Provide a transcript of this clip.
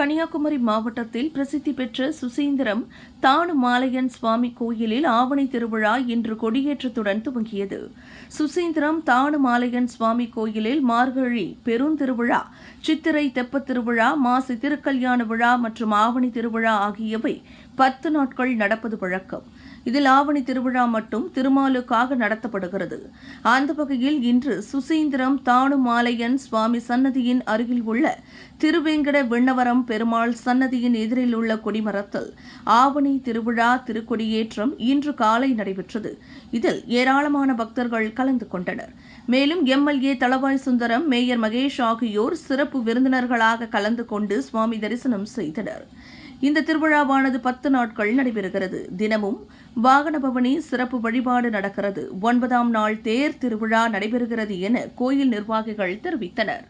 கன்னியாகுமரி மாவட்டத்தில் பிரசித்தி பெற்ற சுசீந்திரம் தானுமாலையன் சுவாமி கோயிலில் ஆவணி திருவிழா இன்று கொடியேற்றத்துடன் துவங்கியது. சுசீந்திரம் தானுமாலையன் சுவாமி கோயிலில் மார்கழி பெருந்திருவிழா சித்திரை தெப்பத் திருவிழா மாசி திருக்கல்யாண விழா மற்றும் ஆவணி திருவிழா ஆகியவை பத்து நாட்கள் நடப்பது வழக்கம். இதில் ஆவணி திருவிழா மட்டும் திருமாலுக்காக நடத்தப்படுகிறது. அந்த வகையில் இன்று சுசீந்திரம் தானுமாலையன் சுவாமி சன்னதியின் அருகில் உள்ள திருவேங்கட விண்ணவரம் பெருமாள் சன்னதியின் எதிரில் உள்ள கொடிமரத்தில் ஆவணி திருவிழா திருக்கொடியேற்றம் இன்று காலை நடைபெற்றது. இதில் ஏராளமான பக்தர்கள் கலந்து கொண்டனர். மேலும் எம்எல்ஏ தளவாய் சுந்தரம் மேயர் மகேஷ் ஆகியோர் சிறப்பு விருந்தினர்களாக கலந்து கொண்டு சுவாமி தரிசனம் செய்தனர். இந்த திருவிழாவானது பத்து நாட்கள் நடைபெறுகிறது. தினமும் வாகன பவனி சிறப்பு வழிபாடு நடக்கிறது. ஒன்பதாம் நாள் தேர் திருவிழா நடைபெறுகிறது என கோயில் நிர்வாகிகள் தெரிவித்தனர்.